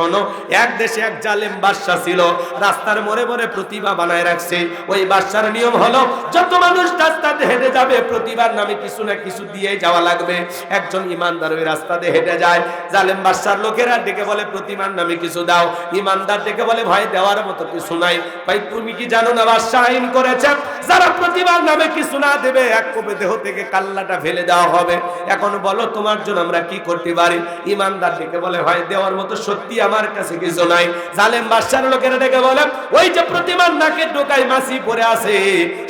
শোনো, এক দেশে এক জালেম বাদশা ছিল, রাস্তার মোড়ে মোড়ে প্রতিভা বানায় রাখছে। ওই বাদশার নিয়ম হলো, যত মানুষ রাস্তাতে হেঁটে যাবে প্রতিবার নামে কিছু না কিছু দিয়ে যাওয়া লাগবে। একজন ইমানদার ওই রাস্তাতে হেঁটে যায়। জালেম বাদশার লোকেরা ডেকে বলে, প্রতিমার নামে কিছু দাও। ইমানদার ডেকে বলে ভাই দেওয়ার মতো কিছু নাই। ভাই, তুমি কি জানো না, বাদশাহ আইন করেছে যারা প্রতিবার নামে কিছু না দেবে, এক কবে দেহ থেকে কাল্লাটা ফেলে দেওয়া হবে। এখন বলো, তোমার জন্য আমরা কি করতে পারি? ইমানদার ডেকে বলে ভাই দেওয়ার মতো সত্যি আমার কাছে কিছু নাই। জালেম বাদশার লোকেরা ডেকে বলে, ওই যে প্রতিমার নাকে ঢোকায় মাসি পড়ে আছে,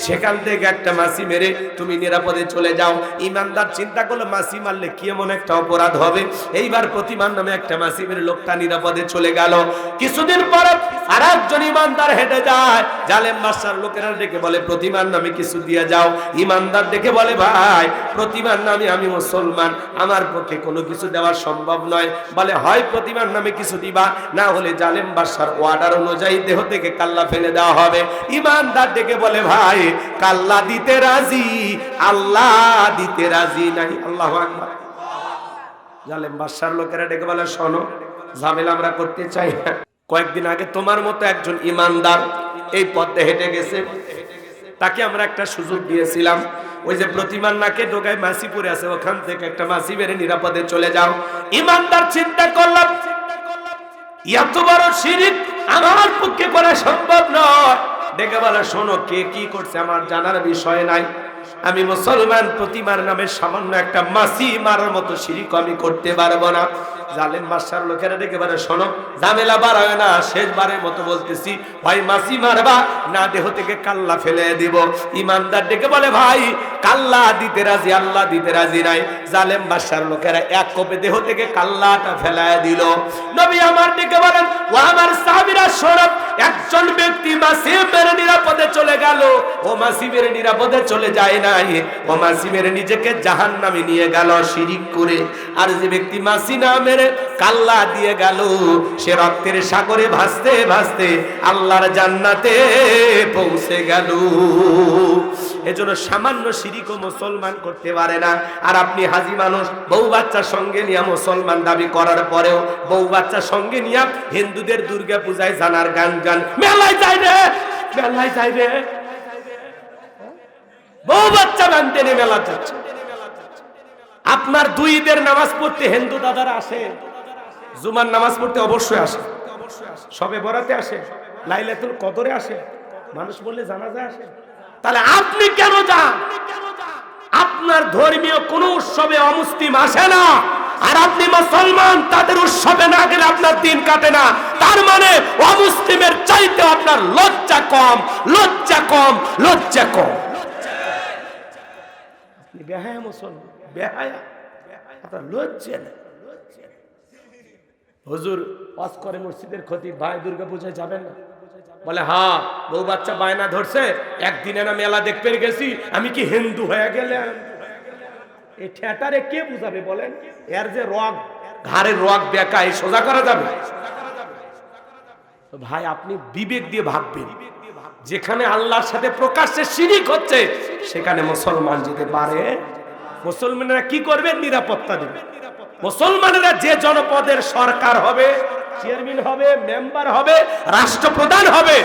সেখান থেকে একটা মাসি মেরে তুমি নিরাপদে চলে যাও। ইমানদার চিন্তা করল মাসি মারলে কি এমন একটা অপরাধ হবে? এইবার প্রতিমান নামে একটা মাসি মেরে লোকটা নিরাপদে চলে গেল। কিছুদিন পরে আর একজন ইমানদার হেঁটে যায়। জালেম বাদশার লোকেরা ডেকে বলে প্রতিমান নামে কিছু দিয়ে যাও। ইমানদার ডেকে বলে, ভাই প্রতিমান নামে আমি মুসলমান। আমার পক্ষে কোনো কিছু দেওয়া সম্ভব নয়। বলে, হয় প্রতিমান নামে কিছু দিবা না হলে জালেম বাদশার ওয়ার্ডার অনুযায়ী দেহ থেকে কাল্লা ফেলে দেওয়া হবে। ইমানদার ডেকে বলে, ভাই, কাল্লা দিতে রাজি? আল্লাহ দিতে রাজি নাই। আল্লাহ আকবার। জালেম বাদশার লোকেরা ডেকে বলে, শোনো, ঝামেলা আমরা করতে চাই না। কয়েকদিন আগে তোমার মতো একজন ইমানদার এই পথে হেঁটে গেছে। তাকে আমরা একটা সুযোগ দিয়েছিলাম। ওই যে প্রতিমার নাকে ঢোকায় মাসি পরে আছে, ওখান থেকে একটা মাসি বেড়ে নিরাপদে চলে যাও। ইমানদার চিন্তা করলাম এত বড় শিরিক আমার পক্ষে করা সম্ভব নয়। ডেকে বলা, শোনো, কে কি করছে আমার জানার বিষয় নাই। আমি মুসলমান, প্রতিমার নামে সামান্য একটা মাসি মারার মতো শিরিক আমি করতে পারব না। জালেম মাসার লোকেরা ডেকে বলে, শোনো, ঝামেলা বাড়ায় না, শেষবারের মতো বলতেছি, ভাই মাসি মারবা, না দেহ থেকে কাল্লা ফেলে দিব। ইমানদার ডেকে বলে, ভাই, কাল্লা দিতে রাজি, আল্লাহ দিতে রাজি নাই। জালেম বাসার লোকেরা এক কপে দেহ থেকে কাল্লাটা ফেলায় দিল। নবী আমার ডেকে বলেন, ও আমার সাহাবীরা সরব একজন ব্যক্তি মাসিমের নিরাপদে চলে গেল। ও মাসিমের নিরাপদে চলে যায় নাই। ও মাসিমের নিজেকে জাহান্নামে নিয়ে গেল শিরিক করে। আর যে ব্যক্তি মাসি না মেরে কাল্লা দিয়ে গেল। সে রক্তের সাগরে ভাসতে ভাসতে আল্লাহর জান্নাতে পৌঁছে গেল। এজন্য সামান্য শিরিকও মুসলমান করতে পারে না। আর আপনি হাজি মানুষ, বউ বাচ্চার সঙ্গে নিয়ে মুসলমান দাবি করার পরেও বউ বাচ্চার সঙ্গে নিয়ে হিন্দুদের দুর্গা পূজায় জানার গান গান। মেলায় যাই রে, মেলায় যাই রে। বউ বাচ্চা মানতে নিয়ে মেলা যাচ্ছে আপনার দুই ঈদের নামাজ পড়তে হিন্দু দাদারা আসে? জুমার নামাজ পড়তে অবশ্যই আসে। সবে বরাতে আসে, লাইলাতুল কদরে আসে, মানুষ বললে জানাজা আসে। তাহলে আপনি কেন যান? আপনার ধর্মীয় কোন উৎসবে অমুসলিম আসে না। আর আপনি মুসলমান, তাদের উৎসবে না গেলে আপনার দিন কাটে না। তার মানে অমুসলিমের চাইতে আপনার লজ্জা কম লজ্জা কম লজ্জা কম। আপনি বেহায়া মুসলমান। বেহায়া আপনার লজ্জা নেই হুজুর, ওয়াজ করে মসজিদের ক্ষতি, ভাই দুর্গা পূজায় যাবেন না? বলে হ্যাঁ বউ বাচ্চা বায়না ধরছে, একদিনে না মেলা দেখতে গেছি, আমি কি হিন্দু হয়ে গেলাম? এই থিয়েটারে কে বুঝাবে বলেন? এর যে রগ, ঘাড়ের রগ বেকা এই সোজা করা যাবে? ভাই, আপনি বিবেক দিয়ে ভাববেন। যেখানে আল্লাহর সাথে প্রকাশ্যে শিরিক হচ্ছে, সেখানে মুসলমান যেতে পারে মুসলমানেরা কি করবে? নিরাপত্তা দেবে। মুসলমানেরা যে জনপদের সরকার হবে, চেয়ারম্যান হবে, মেম্বার হবে, রাষ্ট্রপ্রধান হবে,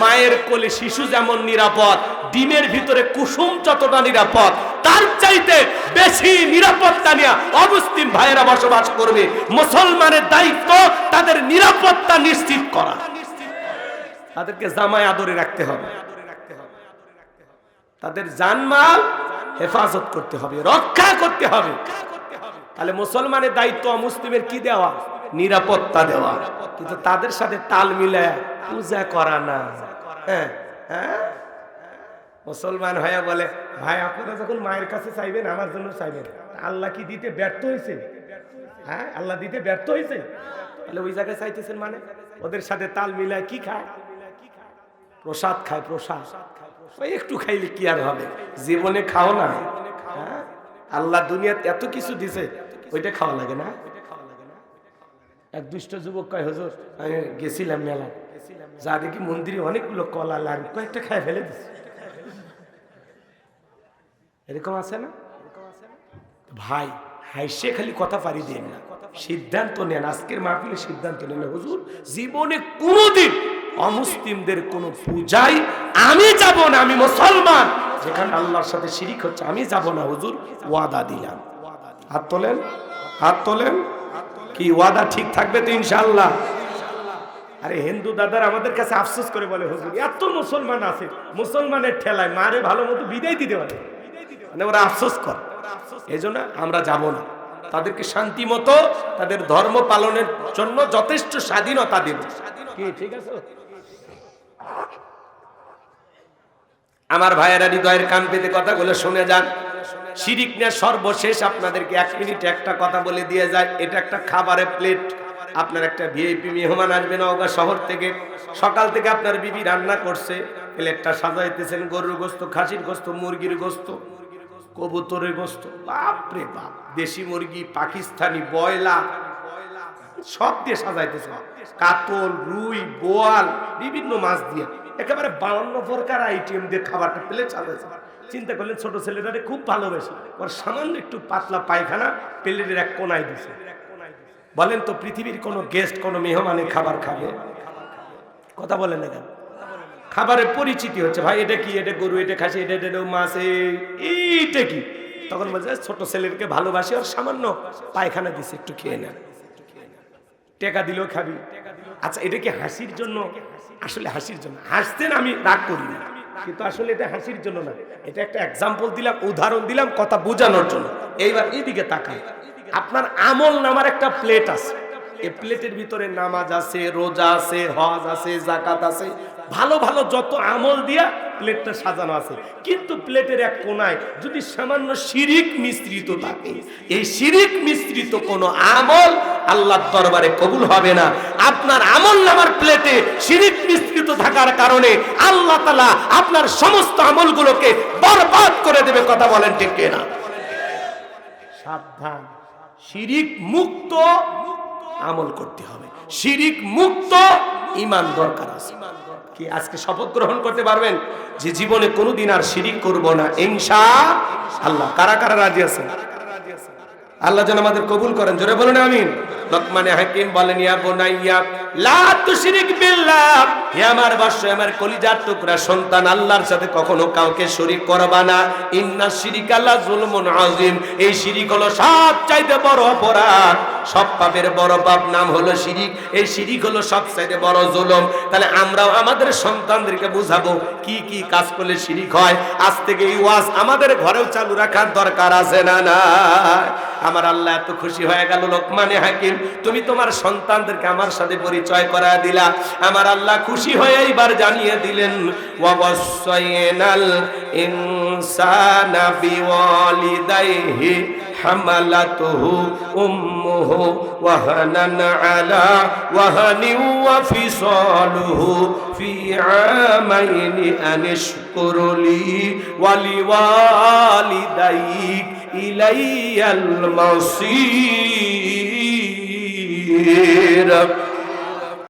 মায়ের কোলে শিশু যেমন নিরাপদ, ডিমের ভিতরে কুসুম যতটা নিরাপদ, তার চাইতে বেশি নিরাপত্তা নিয়ে অমুসলিম ভাইয়েরা বসবাস করবে। মুসলমানের দায়িত্ব তাদের নিরাপত্তা নিশ্চিত করা। তাদেরকে জামায় আদরে রাখতে হবে। তাদের জানমাল হেফাজত করতে হবে, রক্ষা করতে হবে। তাহলে মুসলমানের দায়িত্ব মুসলিমের কি দেওয়া? নিরাপত্তা দেওয়া। কিন্তু তাদের সাথে তাল মিলে পূজা করা না। হ্যাঁ হ্যাঁ। মুসলমান হয়ে বলে, ভাই, আপনারা যখন মায়ের কাছে চাইবেন, আমার জন্য চাইবেন। আল্লাহ কি দিতে ব্যর্থ হয়েছে? হ্যাঁ আল্লাহ দিতে ব্যর্থ হয়েছে? তাহলে ওই জায়গায় চাইতেছেন মানে? ওদের সাথে তাল মিলায় কি খায়? প্রসাদ খায়, প্রসাদ। একটু খাইলে কি আর হবে? জীবনে খাও না। হ্যাঁ? আল্লাহ দুনিয়াতে এত কিছু দিছে, ওইটা খাওয়া লাগে না? এক দুষ্ট যুবক কয়, হুজুর, আমি গেছিলাম মেলা। যা দেখি মন্দিরে অনেকগুলো কলা, লাড়ু, কয়েকটা খায় ফেলে দিছে। এরকম আছে না? ভাই হাইসে খালি কথা পারি দেন না। সিদ্ধান্ত নেন, আজকের মাহফিলে সিদ্ধান্ত নেন হুজুর, জীবনে কোনোদিন অমুসলিমদের কোন পূজাই আমি যাব না, আমি মুসলমান। যেখানে আল্লাহর সাথে শিরিক হচ্ছে, আমি যাব না, হুজুর, ওয়াদা দিলাম। হাত তোলেন হাত তোলেন। কি ওয়াদা ঠিক থাকবে তো ইনশাআল্লাহ? আরে হিন্দু দাদার আমাদের কাছে আফসোস করে বলে, হুজুর, এত মুসলমান আছে, মুসলমানের ঠেলায় মারে ভালো মতো বিদায় দিতে পারে। মানে ওরা আফসোস করে। এই জন্য আমরা যাব না। তাদেরকে শান্তি মতো, তাদের ধর্ম পালনের জন্য যথেষ্ট স্বাধীনতা দেব। কি, ঠিক আছে? আমার ভাইয়েরা হৃদয়ের কান পেতে কথাগুলো শুনে যান। শিরিক নিয়ে সর্বশেষ আপনাদেরকে এক মিনিট একটা কথা বলে দিয়ে যায়। এটা একটা খাবারের প্লেট। আপনার একটা ভিআইপি মেহমান আসবে নওগাঁ শহর থেকে। সকাল থেকে আপনার বিবি রান্না করছে। প্লেটটা সাজাইতেছেন, গরুর গোস্ত, খাসির গোস্ত, মুরগির গোস্ত, কবুতরের গোস্ত। বাপরে বাপ, দেশি মুরগি, পাকিস্তানি বয়লা সব দিয়ে সাজাইতেছে। কাতল, রুই, বোয়াল, বিভিন্ন মাছ দিয়ে। একেবারে বাউন্ন প্রকার আইটেম দিয়ে খাবারটা প্লেট সাজাইছে। চিন্তা করলেন ছোট ছেলেটারে খুব ভালোবেসে। ওর সামান্য একটু পাতলা পায়খানা প্লেটের এক কোনায় দিছে। বলেন তো পৃথিবীর কোন গেস্ট কোন মেহমানে খাবার খাবে? কথা বলেন না কেন? খাবারের পরিচিতি হচ্ছে, ভাই, এটা কি? এটা গরু, এটা খাসি, এটা এটা মাছ, এই- এইটা কি? তখন বলছে, ছোট ছেলেকে ভালোবাসি আর সামান্য পায়খানা দিছে, একটু খেয়ে নেন। টেকা দিলেও খাবি। আচ্ছা এটা কি হাসির জন্য? আসলে হাসির জন্য। হাসতেন আমি রাগ করি না। কিন্তু আসলে এটা হাসির জন্য না। এটা একটা এক্সাম্পল দিলাম, উদাহরণ দিলাম, কথা বোঝানোর জন্য। এইবার এদিকে তাকাই আপনার আমল নামার একটা প্লেট আছে। এই প্লেটের ভিতরে নামাজ আছে, রোজা আছে, হজ আছে জাকাত আছে। ভালো ভালো যত আমল দিয়া প্লেটটা সাজানো আছে। কিন্তু প্লেটের এক কোনায় যদি সামান্য শিরিক মিশ্রিত থাকে, এই শিরিক মিশ্রিত কোনো আমল আল্লাহর দরবারে কবুল হবে না। আপনার আমল নামার প্লেটে শিরিক মিশ্রিত থাকার কারণে আল্লাহ তালা আপনার সমস্ত আমলগুলোকে বরবাদ করে দেবে, কথা বলেন ঠিক না সাবধান। শিরিক মুক্ত আমল করতে হবে। শিরিক মুক্ত ইমান দরকার আছে। কি আজকে শপথ গ্রহণ করতে পারবেন? যে জীবনে কোনোদিন আর শিরিক করব না ইনশা আল্লাহ কারা কারা রাজি আছেন? আল্লাহ যেন আমাদের কবুল করেন। জোরে বলুন, আমিন। লোকমানে হাকিম বলেন, ইয়া বোনাইয়া, লা তুশরিক বিল্লাহ আমার বাস আমার কলিজার টুকরা, সন্তান আল্লাহর সাথে কখনো কাউকে শরীক করবা না। ইন্না শিরিক আল্লাহ আযীম। এই হলো সবচাইতে বড় অপরাধ। সব পাপের বড় পাপ নাম হলো এই হলো সবচাইতে বড় জুলুম। তাহলে আমরাও আমাদের সন্তানদেরকে বুঝাবো কি কি কাজ করলে শিরিক হয়। আজ থেকে এই ওয়াজ আমাদের ঘরেও চালু রাখার দরকার আছে না না আমার আল্লাহ এত খুশি হয়ে গেল লোকমানে হাকিম। তুমি তোমার সন্তানদেরকে আমার সাথে পরিচয় করা দিলা। আমার আল্লাহ খুশি খুশি হয়ে এইবার জানিয়ে দিলেন ওয়াসাইনাল ইনসানা বিওয়ালিদাইহি হামালাতুহু উম্মুহু ওয়াহানান আলা ওয়াহানি ওয়া ফিসালুহু ফি আমাইনি আনিশকুরলি ওয়ালিওয়ালিদাইক ইলাইয়াল মাসির।